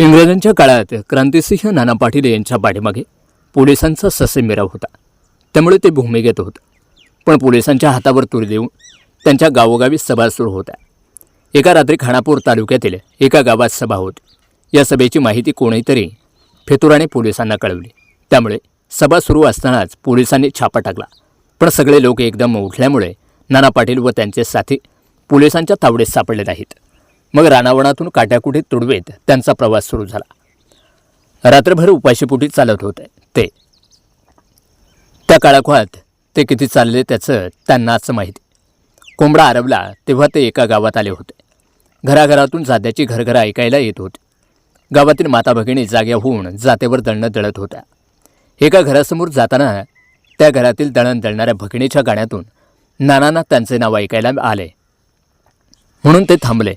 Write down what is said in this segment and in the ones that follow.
इंग्रजांच्या काळात क्रांतिसिंह नाना पाटील यांच्या पाठीमागे पोलिसांचा ससेमिराव होता. त्यामुळे ते भूमिगत होतं. पण पोलिसांच्या हातावर तूर देऊन त्यांच्या गावोगावी सभा सुरू होत्या. एका रात्री खानापूर तालुक्यातील एका गावात सभा होती. या सभेची माहिती कोणीतरी फेतुराने पोलिसांना कळवली. त्यामुळे सभा सुरू असतानाच पोलिसांनी छापा टाकला. पण सगळे लोक एकदम उठल्यामुळे नाना पाटील व त्यांचे साथी पोलिसांच्या तावडीत सापडले नाहीत. मग रानावणातून काट्याकुटीत तुडवेत. त्यांचा प्रवास सुरू झाला. रात्रभर उपाशीपोटी चालत होते. ते. त्या काळाखोळात ते किती चालले त्याचं त्यांनाच माहिती. कोंबडा आरवला तेव्हा ते एका गावात आले होते. घराघरातून जात्याची घरघरं ऐकायला येत होती. गावातील माता भगिनी जाग्या होऊन जातेवर दळणं दळत होत्या. एका घरासमोर जाताना त्या घरातील दळण दळणाऱ्या भगिनीच्या गाण्यातून नानांना त्यांचे नाव ऐकायला आले. म्हणून ते थांबले.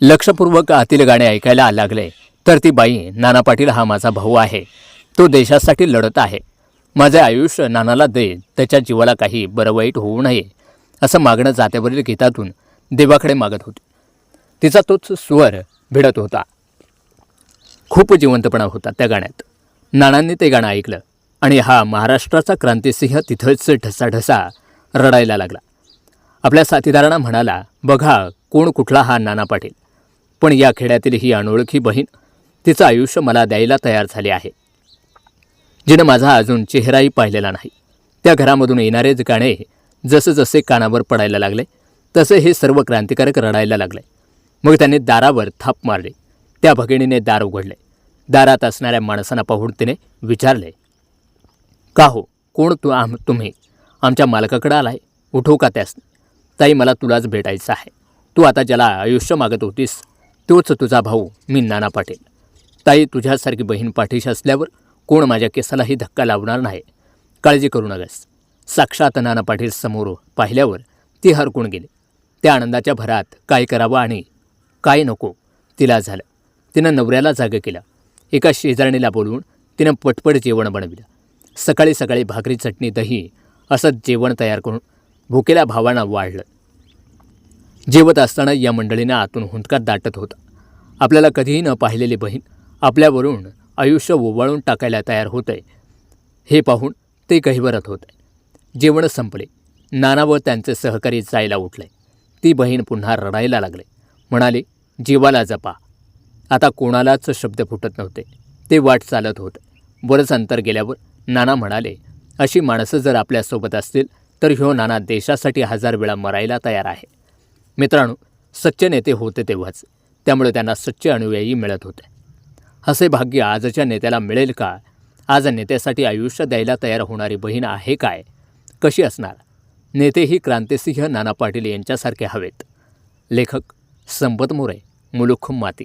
लक्षपूर्वक आतील गाणे ऐकायला लागले तर ती बाई नाना पाटील हा माझा भाऊ आहे. तो देशासाठी लढत आहे. माझे आयुष्य नानाला दे त्याच्या जीवाला काही बरं वाईट होऊ नये असं मागणं जात्यावरील गीतातून देवाकडे मागत होती. तिचा तोच स्वर भिडत होता. खूप जिवंतपणा होता त्या गाण्यात. नानांनी ते गाणं ऐकलं आणि हा महाराष्ट्राचा क्रांतिसिंह तिथंच ढसाढसा रडायला लागला. आपल्या साथीदारांना म्हणाला बघा कोण कुठला हा नाना पाटील? पण या खेड्यातील ही अनोळखी बहीण तिचं आयुष्य मला द्यायला तयार झाले आहे. जिनं माझा अजून चेहराही पाहिलेला नाही. त्या घरामधून येणारेच गाणे जसे जसे कानावर पडायला लागले तसे हे सर्व क्रांतिकारक रडायला लागले. मग त्यांनी दारावर थाप मारली. त्या भगिनीने दार उघडले. दारात असणाऱ्या माणसांना पाहून तिने विचारले का हो? कोण तू आम तुम्ही? आमच्या मालकाकडं आलाय. उठवू का त्यास? ताई मला तुलाच भेटायचं आहे. तू आता ज्याला आयुष्य मागत होतीस तोच तुझा भाऊ मी नाना पाटील. ताई तुझ्यासारखी बहीण पाठीशी असल्यावर कोण माझ्या केसालाही धक्का लावणार नाही. काळजी करू नकस साक्षात नाना पाटील समोर पाहिल्यावर ती हरकून गेली. त्या आनंदाच्या भरात काय करावं आणि काय नको तिला झालं. तिनं नवऱ्याला जागं केलं. एका शेजारणीला बोलवून तिनं पटपट जेवण बनविलं. सकाळी सकाळी भाकरी चटणी दही असं जेवण तयार करून भुकेल्या भावांना वाढलं. जेवत असताना या मंडळीने आतून हुंदकात दाटत होता. आपल्याला कधीही न पाहिलेली बहीण आपल्यावरून आयुष्य ओवाळून टाकायला तयार होतंय. हे पाहून ते गहिवरत होते जेवण संपले. नाना व त्यांचे सहकारी जायला उठले. ती बहीण पुन्हा रडायला लागले. म्हणाले जीवाला जपा. आता कोणालाच शब्द फुटत नव्हते. ते वाट चालत होते. बरंच अंतर गेल्यावर नाना म्हणाले अशी माणसं जर आपल्यासोबत असतील तर ह्यो नाना देशासाठी हजार वेळा मरायला तयार आहे. मित्रांनो सच्चे नेते होते तेव्हाच. त्यामुळे त्यांना सच्चे अनुयायी मिळत होते. असे भाग्य आजच्या नेत्याला मिळेल का? आज नेत्यासाठी आयुष्य द्यायला तयार होणारी बहीण आहे काय? कशी असणार? नेतेही क्रांतिसिंह नाना पाटील यांच्यासारखे हवेत. लेखक संपत मोरे मुलुख माती.